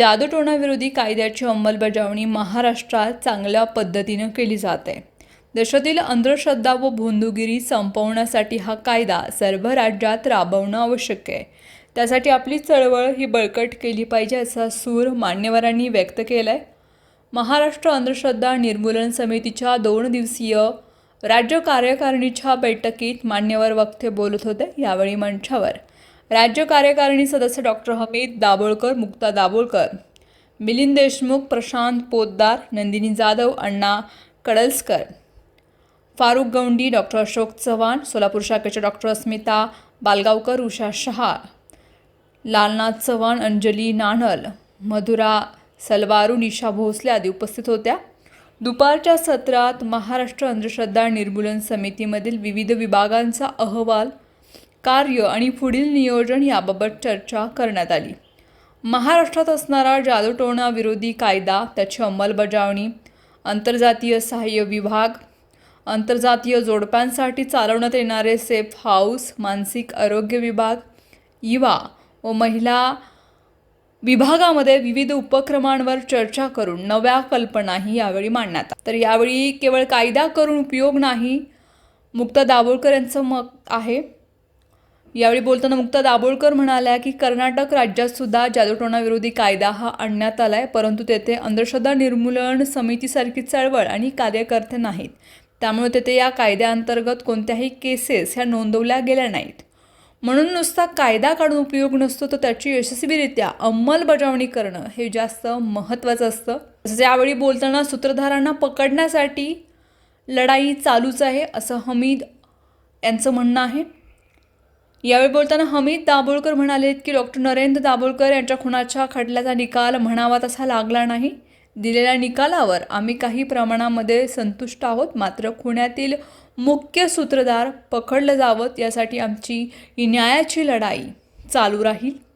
जादूटोणाविरोधी कायद्याची अंमलबजावणी महाराष्ट्रात चांगल्या पद्धतीनं केली जाते. देशातील अंधश्रद्धा व भोंदूगिरी संपवण्यासाठी हा कायदा सर्व राज्यात राबवणं आवश्यक आहे. त्यासाठी आपली चळवळ ही बळकट केली पाहिजे असा सूर मान्यवरांनी व्यक्त केला आहे महाराष्ट्र अंधश्रद्धा निर्मूलन समितीच्या दोन दिवसीय राज्य कार्यकारिणीच्या बैठकीत मान्यवर वक्ते बोलत होते यावेळी मंचावर. राज्य कार्यकारिणी सदस्य डॉक्टर हमीद दाभोळकर मुक्ता दाभोळकर मिलिंद देशमुख प्रशांत पोद्दार नंदिनी जाधव अण्णा कडलस्कर फारुख गौंडी डॉक्टर अशोक चव्हाण सोलापूर शाखेच्या डॉक्टर अस्मिता बालगावकर उषा शहा लालनाथ चव्हाण अंजली नानल मधुरा सलवारू निशा भोसले आदी उपस्थित होत्या. दुपारच्या सत्रात महाराष्ट्र अंधश्रद्धा निर्मूलन समितीमधील विविध विभागांचा अहवाल कार्य आणि पुढील नियोजन याबाबत चर्चा करण्यात आली. महाराष्ट्रात असणारा जादूटोणा विरोधी कायदा त्याची अंमलबजावणी आंतरजातीय सहाय्य विभाग आंतरजातीय जोडप्यांसाठी चालवण्यात येणारे सेफ हाऊस मानसिक आरोग्य विभाग युवा व महिला विभागामध्ये विविध उपक्रमांवर चर्चा करून नव्या कल्पनाही यावेळी मांडण्यात तर यावेळी केवळ कायदा करून उपयोग नाही मुक्ता दाभोळकर यांचं मत आहे. यावेळी बोलताना मुक्ता दाभोळकर म्हणाल्या की कर्नाटक राज्यात सुद्धा जादूटोणाविरोधी कायदा हा आणण्यात आला आहे परंतु तेथे अंधश्रद्धा निर्मूलन समितीसारखी चळवळ आणि कार्यकर्ते नाहीत. त्यामुळे तेथे या कायद्याअंतर्गत कोणत्याही केसेस ह्या नोंदवल्या गेल्या नाहीत. म्हणून नुसता कायदा काढून उपयोग नसतो तर त्याची यशस्वीरित्या अंमलबजावणी करणं हे जास्त महत्त्वाचं असतं. तसंच यावेळी बोलताना सूत्रधारांना पकडण्यासाठी लढाई चालूच आहे असं हमीद यांचं म्हणणं आहे. यावेळी बोलताना हमीद दाभोळकर म्हणाले की डॉक्टर नरेंद्र दाभोळकर यांच्या खुनाच्या खटल्याचा निकाल म्हणावा तसा लागला नाही. दिलेल्या निकालावर आम्ही काही प्रमाणामध्ये संतुष्ट आहोत. मात्र खुण्यातील मुख्य सूत्रधार पकडलं जावं यासाठी आमची न्यायाची लढाई चालू राहील.